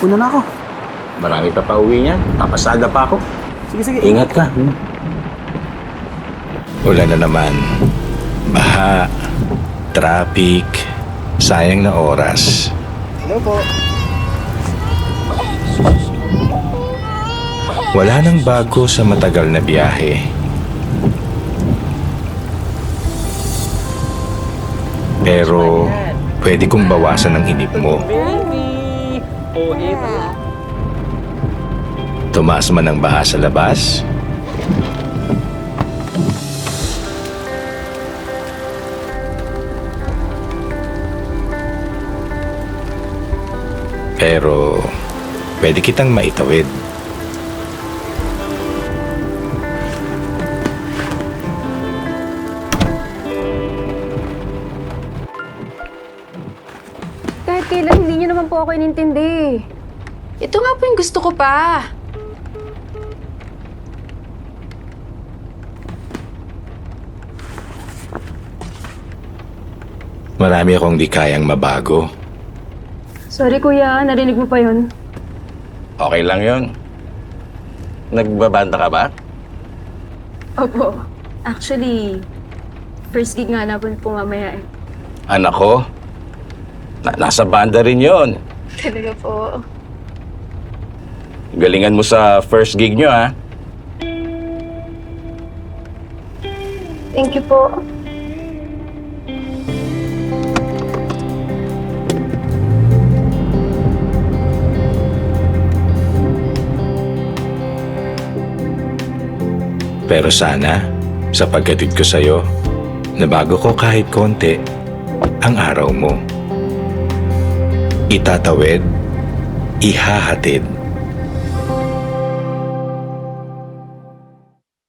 Una na ako. Marami pa pa uwi niyan. Papasada pa ako. Sige, sige. Ingat ka. Wala na naman. Baha, traffic, sayang na oras. Hello po. Wala nang bago sa matagal na biyahe. Pero pwede kong bawasan ang inip mo. Tumaas man ang baha sa labas. Pero pwede kitang maitawid. Kailan, hindi niyo naman po ako inintindi. Ito nga po yung gusto ko pa. Marami akong di kayang mabago. Sorry kuya, narinig mo pa yun. Okay lang yon. Nagbabanta ka ba? Opo. Actually, first gig nga na po po mamaya eh. Anak ko, na- nasa banda rin yon. Talaga po. Galingan mo sa first gig nyo, ha? Thank you po. Pero sana, sa pagkatid ko sa'yo, nabago ko kahit konti ang araw mo. Itatawid, ihahatid,